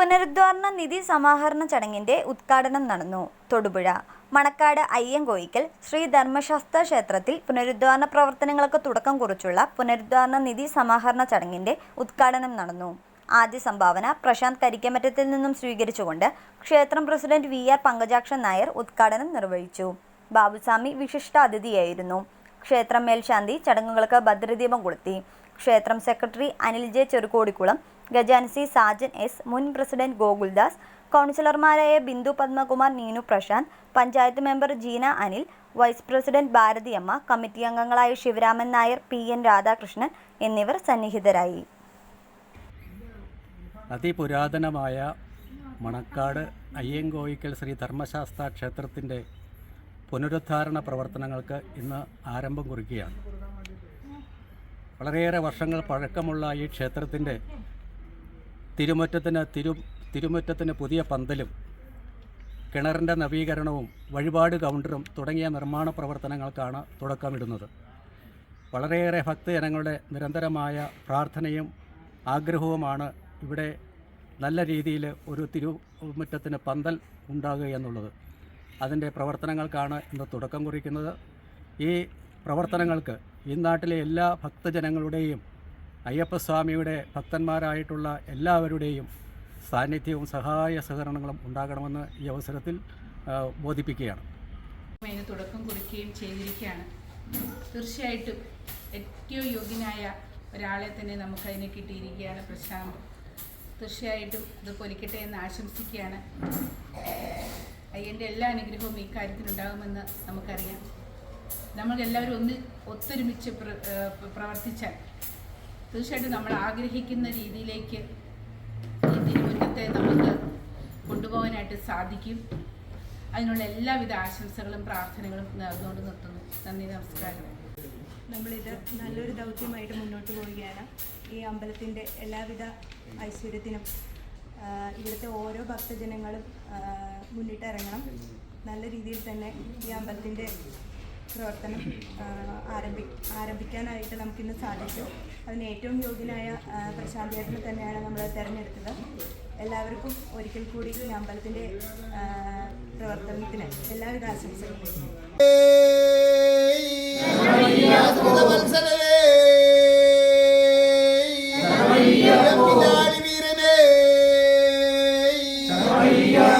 പുനരുദ്ധാരണ നിധി സമാഹരണ ചടങ്ങിന്റെ ഉദ്ഘാടനം നടന്നു. തൊടുപുഴ മണക്കാട് അയ്യങ്കോയിക്കൽ ശ്രീ ധർമ്മശാസ്ത്ര ക്ഷേത്രത്തിൽ പുനരുദ്ധാരണ പ്രവർത്തനങ്ങൾക്ക് തുടക്കം കുറിച്ചുള്ള പുനരുദ്ധാരണ നിധി സമാഹരണ ചടങ്ങിന്റെ ഉദ്ഘാടനം നടന്നു. ആദ്യ സംഭാവന പ്രശാന്ത് കരിക്കമറ്റത്തിൽ നിന്നും സ്വീകരിച്ചുകൊണ്ട് ക്ഷേത്രം president V R Pankajakshan Nair ഉദ്ഘാടനം നിർവഹിച്ചു. ബാബുസ്വാമി വിശിഷ്ട അതിഥിയായിരുന്നു ക്ഷേത്രം മേൽശാന്തി ചടങ്ങുകൾക്ക് ഭദ്രദീപം കൊളുത്തി. ക്ഷേത്രം സെക്രട്ടറി അനിൽ ജെ ചെറുകോടിക്കുളം ഗജാൻസി സാജൻ എസ്. മുൻ പ്രസിഡന്റ് ഗോകുൽദാസ് കൗൺസിലർമാരായ Bindu Padmakumar Neenu Prashanth panchayat member Jeena Anil vice president Bharathiyamma committee അംഗങ്ങളായ ശിവരാമൻ നായർ പി. എൻ. രാധാകൃഷ്ണൻ എന്നിവർ സന്നിഹിതരായി. അതിപുരാതനമായ മണക്കാട് അയ്യങ്കോയിക്കൽ ശ്രീ ധർമ്മശാസ്ത്ര ക്ഷേത്രത്തിന്റെ പുനരുദ്ധാരണ പ്രവർത്തനങ്ങൾക്ക് ഇന്ന് ആരംഭം കുറിക്കുകയാണ്. വളരെയേറെ വർഷങ്ങൾ പഴക്കമുള്ള ഈ ക്ഷേത്രത്തിന്റെ തിരുമുറ്റത്തിന് തിരു തിരുമുറ്റത്തിന് പുതിയ പന്തലും കിണറിന്റെ നവീകരണവും വഴിപാട് കൗണ്ടറും തുടങ്ങിയ നിർമ്മാണ പ്രവർത്തനങ്ങൾക്കാണ് തുടക്കമിടുന്നത്. വളരെയേറെ ഭക്തജനങ്ങളുടെ നിരന്തരമായ പ്രാർത്ഥനയും ആഗ്രഹവുമാണ് ഇവിടെ നല്ല രീതിയിൽ ഒരു തിരുമുറ്റത്തിന് പന്തൽ ഉണ്ടാകുക എന്നുള്ളത്. അതിന്റെ പ്രവർത്തനങ്ങൾക്കാണ് ഇന്ന് തുടക്കം കുറിക്കുന്നത്. ഈ പ്രവർത്തനങ്ങൾക്ക് ഈ നാട്ടിലെ എല്ലാ ഭക്തജനങ്ങളുടെയും അയ്യപ്പസ്വാമിയുടെ ഭക്തന്മാരായിട്ടുള്ള എല്ലാവരുടെയും സാന്നിധ്യവും സഹായ സഹകരണങ്ങളും ഉണ്ടാകണമെന്ന് ഈ അവസരത്തിൽ ബോധിപ്പിക്കുകയാണ്. തുടക്കം കുറിക്കുകയും ചെയ്തിരിക്കുകയാണ്. തീർച്ചയായിട്ടും ഏറ്റവും യോഗ്യനായ ഒരാളെ തന്നെ നമുക്ക് അതിന് കിട്ടിയിരിക്കുകയാണ് പ്രശാന്ത്. തീർച്ചയായിട്ടും ഇത് പൊലിക്കട്ടെ എന്ന് ആശംസിക്കുകയാണ്. അയ്യന്റെ എല്ലാ അനുഗ്രഹവും ഈ കാര്യത്തിനുണ്ടാകുമെന്ന് നമുക്കറിയാം. നമ്മൾ എല്ലാവരും ഒന്ന് ഒത്തൊരുമിച്ച് പ്രവർത്തിച്ചാൽ തീർച്ചയായിട്ടും നമ്മൾ ആഗ്രഹിക്കുന്ന രീതിയിലേക്ക് ഈ തിരുമുറ്റത്തെ നമുക്ക് കൊണ്ടുപോകാനായിട്ട് സാധിക്കും. അതിനുള്ള എല്ലാവിധ ആശംസകളും പ്രാർത്ഥനകളും നേർന്നുകൊണ്ട് നിർത്തുന്നു. നന്ദി നമസ്കാരം. നമ്മളിത് നല്ലൊരു ദൗത്യമായിട്ട് മുന്നോട്ട് പോവുകയാണ്. ഈ അമ്പലത്തിന്റെ എല്ലാവിധ ഐശ്വര്യത്തിനും ഇവിടുത്തെ ഓരോ ഭക്തജനങ്ങളും മുന്നിട്ടിറങ്ങണം. നല്ല രീതിയിൽ തന്നെ ഈ അമ്പലത്തിന്റെ പ്രവർത്തനം ആരംഭി ആരംഭിക്കാനായിട്ട് നമുക്കിന്ന് സാധിച്ചു അതിന് ഏറ്റവും യോഗ്യനായ പ്രശാന്ത് ചേട്ടനെ തന്നെയാണ് നമ്മൾ തിരഞ്ഞെടുത്തത്. എല്ലാവർക്കും ഒരിക്കൽ കൂടി ഈ അമ്പലത്തിന്റെ പ്രവർത്തനത്തിന് എല്ലാവിധ ആശംസകളും.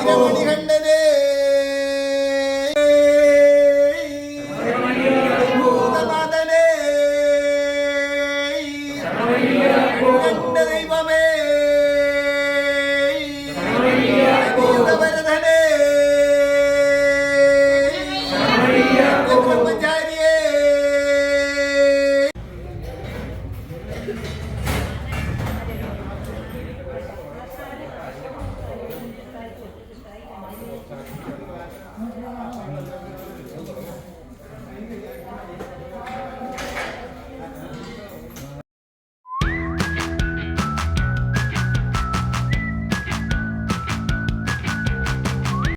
വീരമണികണ്ഠ.